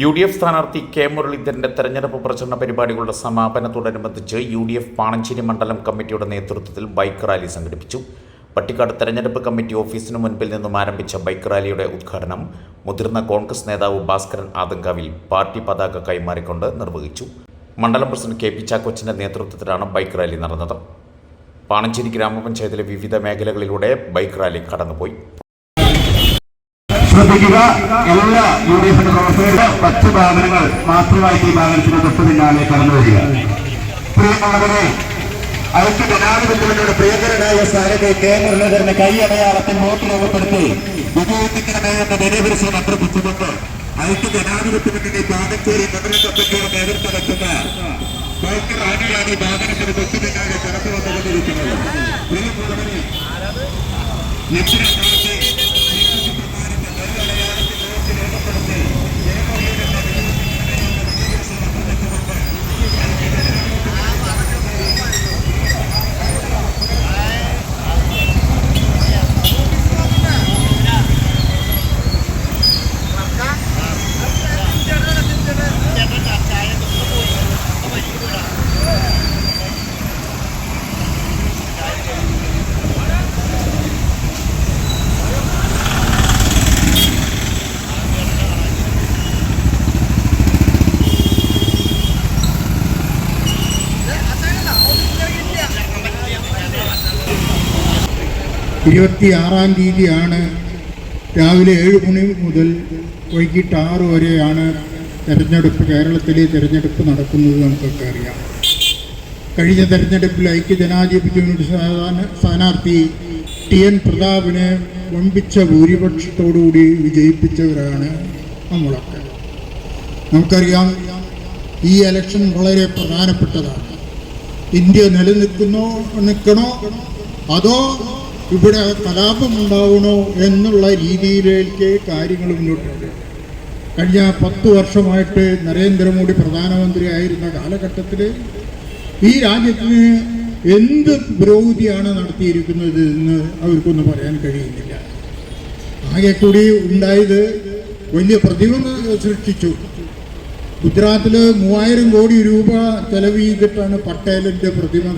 U D F സ്ഥാനാർത്ഥി K മുരളീധരന്റെ തെരഞ്ഞെടുപ്പ് പ്രചരണ പരിപാടികളുടെ സമാപനത്തോടനുബന്ധിച്ച് യു ഡി എഫ് പാണഞ്ചേരി മണ്ഡലം കമ്മിറ്റിയുടെ നേതൃത്വത്തിൽ ബൈക്ക് റാലി സംഘടിപ്പിച്ചു. പട്ടിക്കാട് തെരഞ്ഞെടുപ്പ് കമ്മിറ്റി ഓഫീസിന് മുൻപിൽ നിന്നും ആരംഭിച്ച ബൈക്ക് റാലിയുടെ ഉദ്ഘാടനം മുതിർന്ന കോൺഗ്രസ് നേതാവ് ഭാസ്കരൻ ആദങ്കാവിൽ പാർട്ടി പതാക കൈമാറിക്കൊണ്ട് നിർവഹിച്ചു. മണ്ഡലം പ്രസിഡന്റ് കെ പി ചാക്കോച്ചിന്റെ നേതൃത്വത്തിലാണ് ബൈക്ക് റാലി നടന്നത്. പാണഞ്ചേരി ഗ്രാമപഞ്ചായത്തിലെ വിവിധ മേഖലകളിലൂടെ ബൈക്ക് റാലി കടന്നുപോയി. ശ്രദ്ധിക്കുക. എല്ലാ യു ഡി എഫിന്റെ പ്രവർത്തകരുടെ പത്ത് വാഹനങ്ങൾ മാത്രമായിട്ട് ഈ വാഹനത്തിന് തൊട്ട് പിന്നാലെ കടന്നു വരിക. പ്രിയമുള്ളവരെ ഐക്യ ജനാധിപത്യങ്ങളുടെ പ്രിയങ്കരനായ സ്ഥാനത്തെ കെ. കൈ അടയാളത്തിൽ വോട്ട് രേഖപ്പെടുത്തി വിജയിപ്പിക്കണമേ എന്ന നിലവിളിച്ച് അഭ്യർത്ഥിച്ചുകൊണ്ട് ഐക്യ ജനാധിപത്യത്തിന്റെ പാകച്ചേരി മണ്ഡല കമ്മിറ്റിയുടെ നേതൃത്വം വെക്കുന്ന ഡോക്ടർ റാലിയാണ് ഈ വാഹനത്തിന് തൊട്ട് പിന്നാലെ കടന്നു വന്നുകൊണ്ടിരിക്കുന്നത്. പ്രിയമുള്ളവരെ ആറാം തീയതിയാണ് രാവിലെ ഏഴ് മണി മുതൽ വൈകിട്ട് ആറ് വരെയാണ് തെരഞ്ഞെടുപ്പ് കേരളത്തിലെ തെരഞ്ഞെടുപ്പ് നടക്കുന്നത് നമുക്കൊക്കെ അറിയാം. കഴിഞ്ഞ തെരഞ്ഞെടുപ്പിൽ ഐക്യജനാധിപത്യ മുന്നണി സ്ഥാന- സ്ഥാനാർത്ഥി ടി എൻ പ്രതാപിനെ വമ്പിച്ച ഭൂരിപക്ഷത്തോടുകൂടി വിജയിപ്പിച്ചവരാണ് നമ്മളൊക്കെ. നമുക്കറിയാം ഈ ഇലക്ഷൻ വളരെ പ്രധാനപ്പെട്ടതാണ്. ഇന്ത്യ നിലനിൽക്കുന്നോ നിൽക്കണോ അതോ ഇവിടെ കലാപം ഉണ്ടാവണോ എന്നുള്ള രീതിയിലേക്ക് കാര്യങ്ങൾ മുന്നോട്ട് കഴിഞ്ഞ പത്ത് വർഷമായിട്ട് നരേന്ദ്രമോദി പ്രധാനമന്ത്രി ആയിരുന്ന കാലഘട്ടത്തിൽ ഈ രാജ്യത്തിന് എന്ത് പുരോഗതിയാണ് നടത്തിയിരിക്കുന്നത് എന്ന് അവർക്കൊന്നും പറയാൻ കഴിയുന്നില്ല. ആകെ കൂടി ഉണ്ടായത് വലിയ പ്രതിബന്ധ സൃഷ്ടിച്ചു. ഗുജറാത്തിൽ മൂവായിരം കോടി രൂപ ചെലവ് ചെയ്തിട്ടാണ് പട്ടേലിന്റെ പ്രതിമ